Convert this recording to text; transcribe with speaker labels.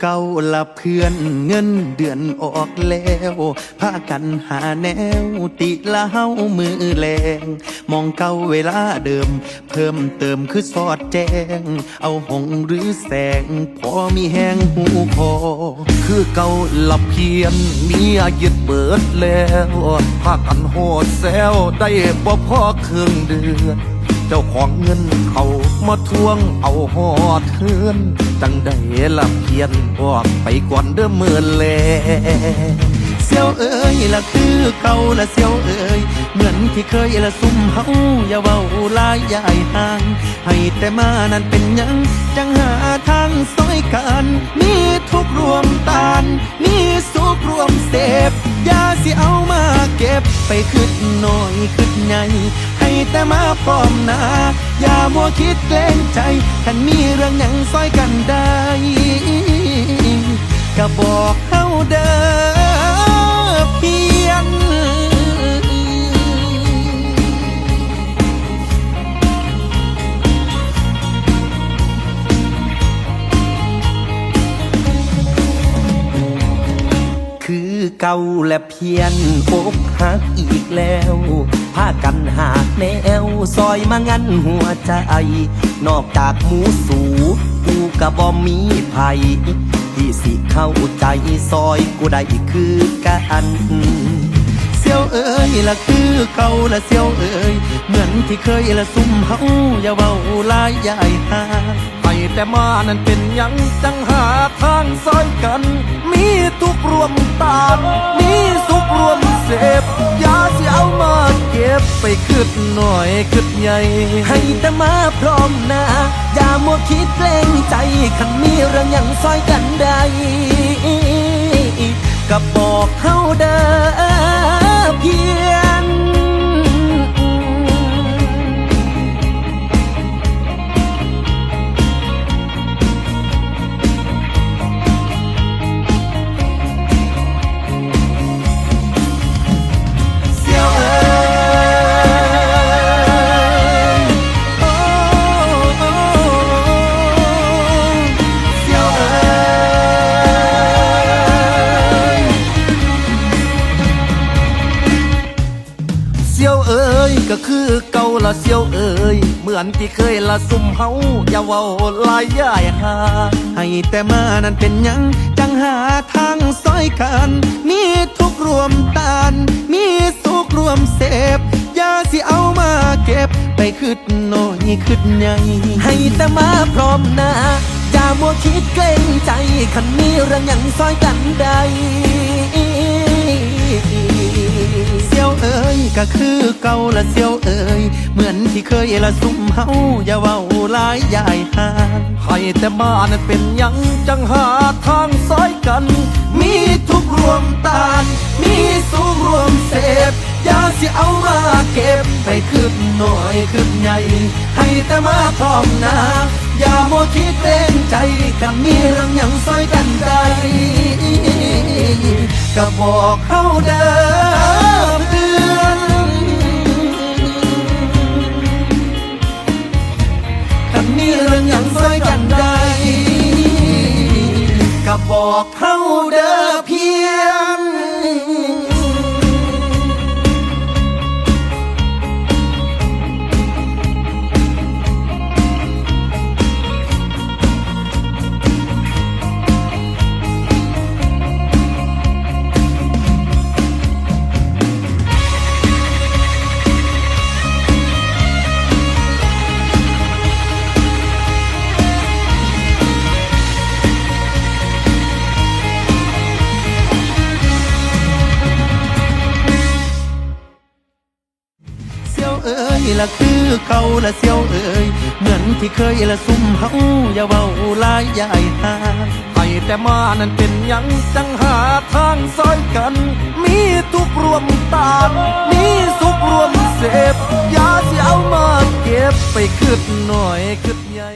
Speaker 1: เก่าละเพื่อนเงินเดือนออกแล้วพากันหาแนวติละเฮามือแรงมองเก่าเวลาเดิม เพิ่มเติมคือสอดแจ้งเอาหงหรือแสง พอมีแหงหูคอ
Speaker 2: คือเก่าละเพียนเมียยึดเบิดแล้วพากันโหดแซวได้บ่พอครึ่งเดือน เจ้าของเงินเขามาทวงเอาหอดเทือนจังได้ละเพียนบอกไปก่อนเด้อเมื่อแล
Speaker 1: เสียวเอ้ยละคือเก่าละเสียวเอ้ยเหมือนที่เคยละซุ่มเฮาอย่าเว้าลายยายห่าง ให้แต่มานั้นเป็นหยัง จังหาทางซอยกันมีทุกรวมตานมีสุขรวมเสพยาสิเอามาเก็บไปขึ้นหน่อยขึ้นใหญ่ แต่มาพร้อมหน้าอย่ามัวคิดเกรงใจคันมีเรื่องหยังซอยกันได้ก็บอกเฮาเด้อ เก่า
Speaker 3: และเพียนอกหักอีกแล้วพากันหากแนวซอยมางันหัวใจ นอกจากหมูสูกูกะบ่มีภัยที่สิเข้าใจซอยกูได้คือกัน
Speaker 1: เสียวเอ้ยละคือเก่าละเสียวเอ้ยเหมือนที่เคยละซุ่มเฮาอย่าเว้าลายยายหา
Speaker 2: ไปแต่มานั้นเป็นยังจังหาทางซอยกัน มีทุกรวม ตามมีสุขรวมเสพอย่าสิเอามาเก็บไปคืดหน่อยคืดใหญ่
Speaker 3: ให้แต่มาพร้อมหน้าอย่ามัวคิดเกรงใจขันมีเรื่องยังซอยกันได้ก็บอกเขาเด้อเพีย
Speaker 1: ง ย
Speaker 2: ก็คือเก่าละเสียวเอ้ยเหมือนที่เคยละซุ่มเฮาอย่าเว้าลายย่ายหา
Speaker 1: ให้แต่มานั้นเป็นหยังจังหาทางซอยกันมีทุกรวมตานมีสุขรวมเสพยาสิเอามาเก็บ ไปคืดหน่อยคืดใหญ่
Speaker 3: ให้แต่มาพร้อมหน้าอย่ามัวคิดเกรงใจคันมีเรื่องหยังซอยกันได้
Speaker 1: ก่าละเสียวเอ้ยเหมือนที่เคยละซุ่มเฮาอย่าเว้าหลายยายหา
Speaker 2: ให้แต่มานเป็นยังจังหาทางซอยกัน
Speaker 1: มีทุกรวมตานมีสุขรวมเสพยาสิเอามาเก็บไปคืดหน่อยคืดใหญ่ ให้แต่มาพร้อมหนาอย่าโมคิดเกรงใจกันมีเรื่องยังซอยกันได้ก็บอกเขาเด้อ ก็ เอ้ยละคือเขาละเสียวเอ้ยเหมือนที่เคยละซุ่มเฮาอย่าเว้าลายใหญ่หา
Speaker 2: ไปแต่มานั้นเป็นยังจังหาทางซอยกัน มีทุกรวมตามมีสุขรวมเสพอย่าสิเอามาเก็บไปคืดหน่อยคืดใหญ่